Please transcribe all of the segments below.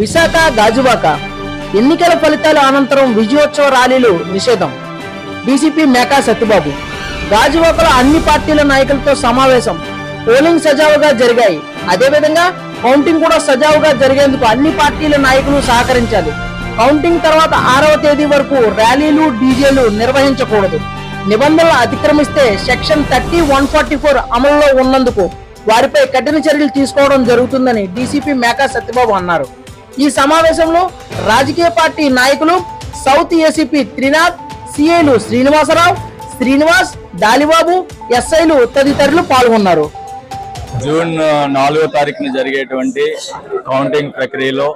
విశాఖ గాజువాక. ఎన్నికల ఫలితాల అనంతరం విజయోత్సవ ర్యాలీలు నిషేధం. డీసీపీ మేకా సత్యబాబు. గాజువాకలో అన్ని పార్టీల నాయకులతో సమావేశం. పోలింగ్ సజావుగా జరిగాయి. అదేవిధంగా కౌంటింగ్ కూడా సజావుగా జరిగేందుకు అన్ని పార్టీల నాయకులు సహకరించాలి. కౌంటింగ్ తర్వాత ఆరవ తేదీ వరకు ర్యాలీలు డీజేలు నిర్వహించకూడదు. నిబంధనలు అతిక్రమిస్తే section thirty one forty four అమల్లో ఉన్నందుకు వారిపై కఠిన చర్యలు తీసుకోవడం జరుగుతుందని డీసీపీ మేకా సత్యబాబు అన్నారు. ఈ సమావేశంలో రాజకీయ పార్టీ నాయకులు సౌత్ ఏసీపీ త్రినాథ్ సిఐలు శ్రీనివాసరావు శ్రీనివాస్ దాలిబాబు ఎస్ఐలు తదితరులు పాల్గొన్నారు. జూన్ నాలుగో తారీఖున జరిగేటువంటి కౌంటింగ్ ప్రక్రియలో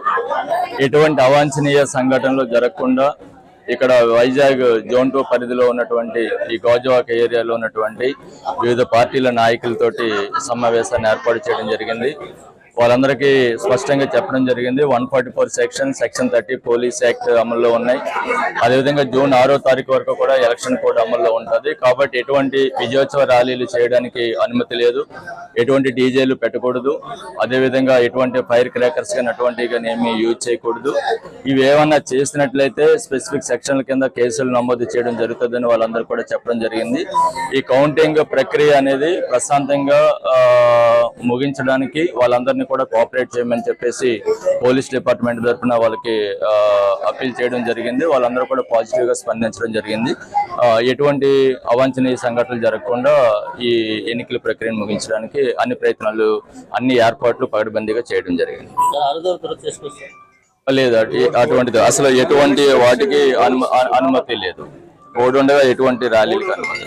ఎటువంటి అవాంఛనీయ సంఘటనలు జరగకుండా ఇక్కడ వైజాగ్ జోన్ టూ పరిధిలో ఉన్నటువంటి ఈ గోజవాక ఏరియాలో ఉన్నటువంటి వివిధ పార్టీల నాయకులతోటి సమావేశాన్ని ఏర్పాటు చేయడం జరిగింది. వాళ్ళందరికీ స్పష్టంగా చెప్పడం జరిగింది. One forty four section section thirty police act అమల్లో ఉన్నాయి. అదేవిధంగా జూన్ ఆరో తారీఖు వరకు కూడా ఎలక్షన్ కోడ్ అమల్లో ఉంటుంది. కాబట్టి ఎటువంటి విజయోత్సవ ర్యాలీలు చేయడానికి అనుమతి లేదు. ఎటువంటి డీజేలు పెట్టకూడదు. అదేవిధంగా ఎటువంటి ఫైర్ క్రాకర్స్ కానీ అటువంటివి కానీ ఏమీ యూజ్ చేయకూడదు. ఇవి ఏమన్నా చేసినట్లయితే స్పెసిఫిక్ సెక్షన్ల కింద కేసులు నమోదు చేయడం జరుగుతుందని వాళ్ళందరూ కూడా చెప్పడం జరిగింది. ఈ కౌంటింగ్ ప్రక్రియ అనేది ప్రశాంతంగా ముగించడానికి వాళ్ళందరినీ కూడా కోఆపరేట్ చేయమని చెప్పేసి పోలీస్ డిపార్ట్మెంట్ తరఫున వాళ్ళకి అప్పీల్ చేయడం జరిగింది. వాళ్ళందరూ కూడా పాజిటివ్గా స్పందించడం జరిగింది. ఎటువంటి అవాంఛనీయ సంఘటనలు జరగకుండా ఈ ఎన్నికల ప్రక్రియను ముగించడానికి అన్ని ప్రయత్నాలు అన్ని ఏర్పాట్లు పగడబందీగా చేయడం జరిగింది. లేదు అటు- అటువంటిది అసలు ఎటువంటి వాటికి అను- అనుమతి లేదు. కోడ్ ఉండగా ఎటువంటి ర్యాలీలకు అనుమతి.